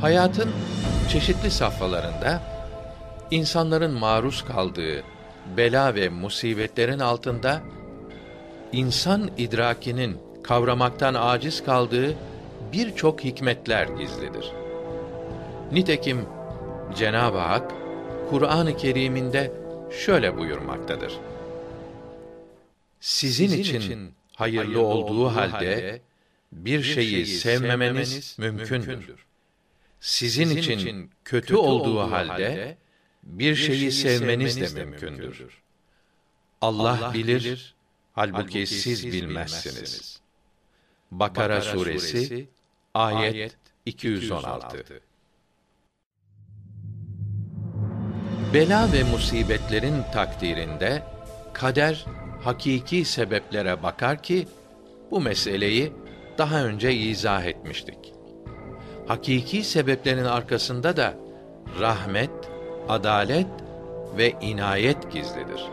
Hayatın çeşitli safhalarında insanların maruz kaldığı bela ve musibetlerin altında insan idrakinin kavramaktan aciz kaldığı birçok hikmetler gizlidir. Nitekim Cenab-ı Hak Kur'an-ı Kerim'inde şöyle buyurmaktadır. Sizin için hayırlı olduğu halde bir şeyi sevmemeniz mümkündür. Sizin için kötü olduğu halde bir şeyi sevmeniz de mümkündür. Allah bilir, halbuki siz bilmezsiniz. Bakara suresi ayet 216. Bela ve musibetlerin takdirinde kader hakiki sebeplere bakar ki bu meseleyi daha önce izah etmiştik. Hakiki sebeplerin arkasında da rahmet, adalet ve inayet gizlidir.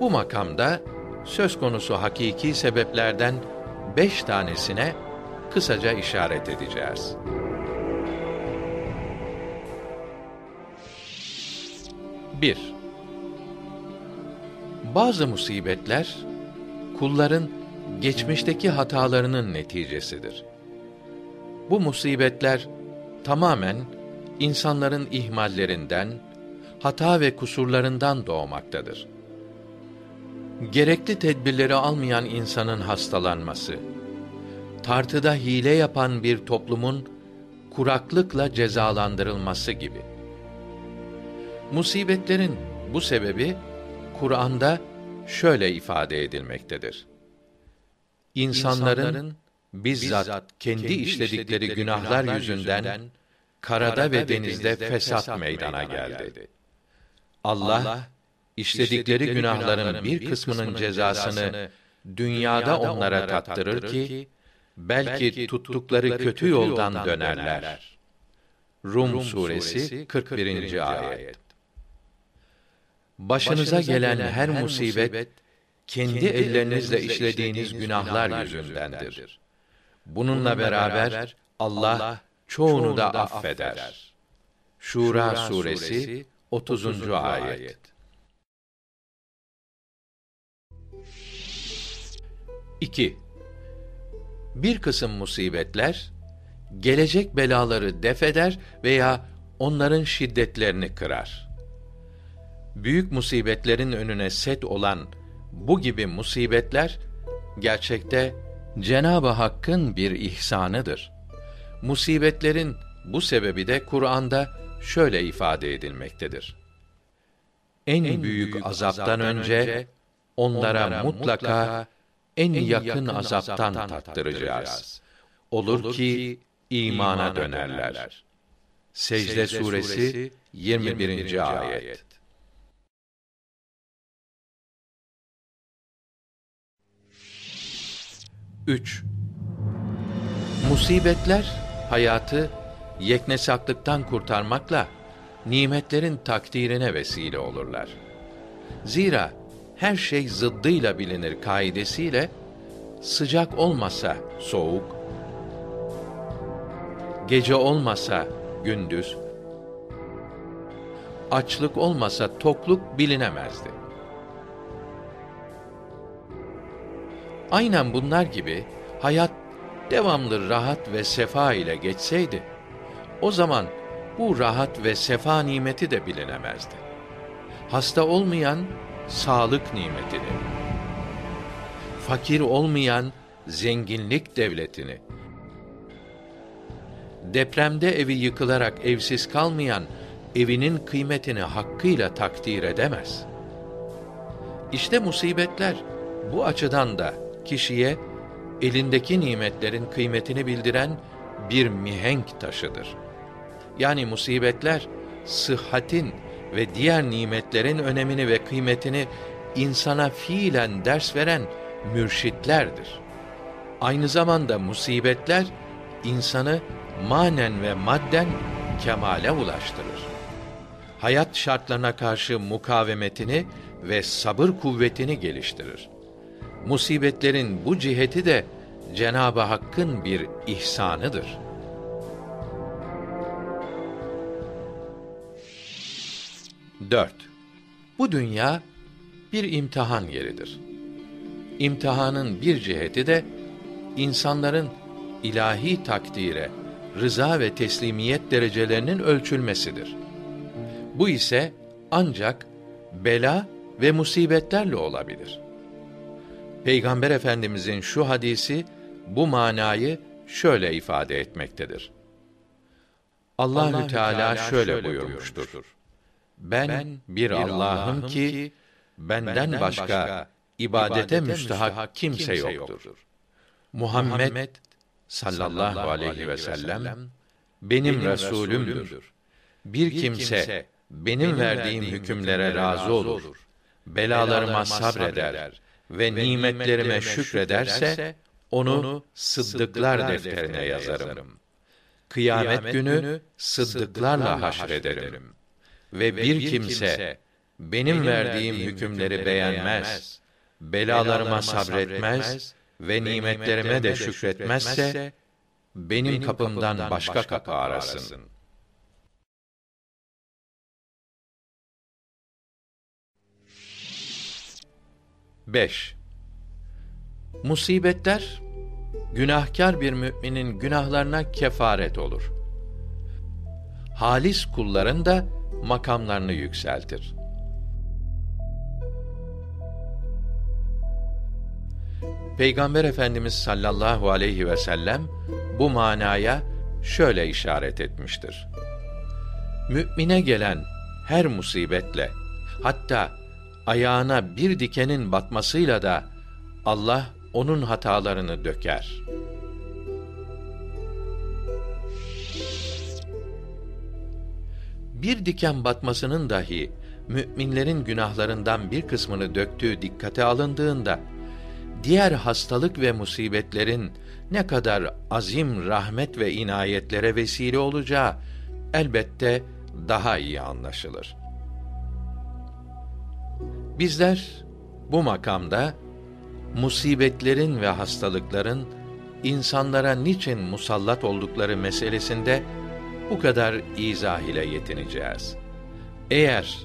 Bu makamda söz konusu hakiki sebeplerden beş tanesine kısaca işaret edeceğiz. Bir, bazı musibetler kulların geçmişteki hatalarının neticesidir. Bu musibetler tamamen insanların ihmallerinden, hata ve kusurlarından doğmaktadır. Gerekli tedbirleri almayan insanın hastalanması, tartıda hile yapan bir toplumun kuraklıkla cezalandırılması gibi. Musibetlerin bu sebebi Kur'an'da şöyle ifade edilmektedir. İnsanların bizzat kendi işledikleri günahlar yüzünden karada ve denizde fesat meydana geldi. Allah işledikleri günahların bir kısmının cezasını dünyada onlara tattırır ki belki tuttukları kötü yoldan dönerler. Rum suresi 41. ayet. Başınıza gelen her musibet kendi ellerinizle işlediğiniz günahlar yüzündendir. Bununla beraber Allah çoğunu da affeder. Şura suresi 30. ayet. İki. Bir kısım musibetler gelecek belaları defeder veya onların şiddetlerini kırar. Büyük musibetlerin önüne set olan bu gibi musibetler gerçekte Cenab-ı Hakk'ın bir ihsanıdır. Musibetlerin bu sebebi de Kur'an'da şöyle ifade edilmektedir. En, en büyük, büyük azaptan önce onlara, onlara mutlaka en yakın azaptan tattıracağız. Olur ki imana dönerler. Secde suresi 21. ayet. Üç. Musibetler hayatı yeknesaklıktan kurtarmakla nimetlerin takdirine vesile olurlar. Zira her şey zıddıyla bilinir kaidesiyle sıcak olmasa soğuk, gece olmasa gündüz, açlık olmasa tokluk bilinemezdi. Aynen bunlar gibi hayat devamlı rahat ve sefa ile geçseydi, o zaman bu rahat ve sefa nimeti de bilinemezdi. Hasta olmayan sağlık nimetini, fakir olmayan zenginlik devletini, depremde evi yıkılarak evsiz kalmayan evinin kıymetini hakkıyla takdir edemez. İşte musibetler bu açıdan da kişiye elindeki nimetlerin kıymetini bildiren bir mihenk taşıdır. Yani musibetler sıhhatin ve diğer nimetlerin önemini ve kıymetini insana fiilen ders veren mürşitlerdir. Aynı zamanda musibetler insanı manen ve madden kemale ulaştırır. Hayat şartlarına karşı mukavemetini ve sabır kuvvetini geliştirir musibetlerin bu ciheti de Cenab-ı Hakk'ın bir ihsanıdır. Dört. Bu dünya bir imtihan yeridir. İmtihanın bir ciheti de insanların ilahi takdire, rıza ve teslimiyet derecelerinin ölçülmesidir. Bu ise ancak bela ve musibetlerle olabilir.'' Peygamber Efendimizin şu hadisi bu manayı şöyle ifade etmektedir. Allahü Teala şöyle buyurmuştur. Ben bir Allah'ım ki benden başka ibadete müstahak kimse yoktur. Muhammed sallallahu aleyhi ve sellem benim resulümdür. Bir kimse benim verdiğim hükümlere razı olur, belalarıma sabreder ve nimetlerime şükrederse onu sıddıklar defterine yazarım. Kıyamet günü sıddıklarla haşrederim. Ve bir kimse benim verdiğim hükümleri beğenmez, belalarıma sabretmez ve nimetlerime de şükretmezse benim kapımdan başka kapı arasın. Beş. Musibetler günahkar bir müminin günahlarına kefaret olur. Halis kulların da makamlarını yükseltir. Peygamber Efendimiz sallallahu aleyhi ve sellem bu manaya şöyle işaret etmiştir. Mümine gelen her musibetle hatta ayağına bir dikenin batmasıyla da Allah onun hatalarını döker. Bir diken batmasının dahi müminlerin günahlarından bir kısmını döktüğü dikkate alındığında diğer hastalık ve musibetlerin ne kadar azim rahmet ve inayetlere vesile olacağı elbette daha iyi anlaşılır. Bizler bu makamda musibetlerin ve hastalıkların insanlara niçin musallat oldukları meselesinde bu kadar izah ile yetineceğiz. Eğer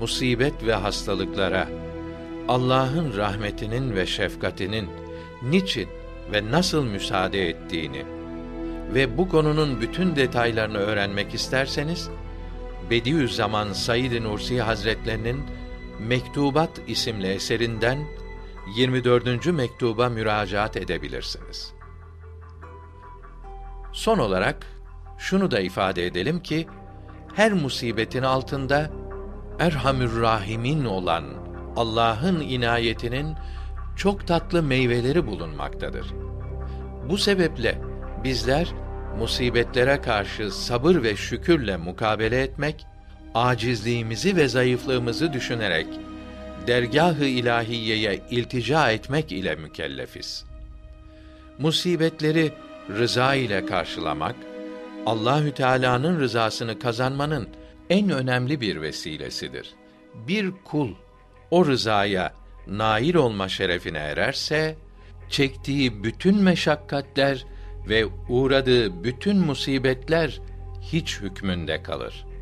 musibet ve hastalıklara Allah'ın rahmetinin ve şefkatinin niçin ve nasıl müsaade ettiğini ve bu konunun bütün detaylarını öğrenmek isterseniz Bediüzzaman Said Nursi Hazretlerinin Mektubat isimli eserinden 24. mektuba müracaat edebilirsiniz. Son olarak şunu da ifade edelim ki her musibetin altında Erhamür Rahimin olan Allah'ın inayetinin çok tatlı meyveleri bulunmaktadır. Bu sebeple bizler musibetlere karşı sabır ve şükürle mukabele etmek, acizliğimizi ve zayıflığımızı düşünerek dergâh-ı ilahiyeye iltica etmek ile mükellefiz. Musibetleri rıza ile karşılamak, Allahü Teala'nın rızasını kazanmanın en önemli bir vesilesidir. Bir kul o rızaya nail olma şerefine ererse, çektiği bütün meşakkatler ve uğradığı bütün musibetler hiç hükmünde kalır.''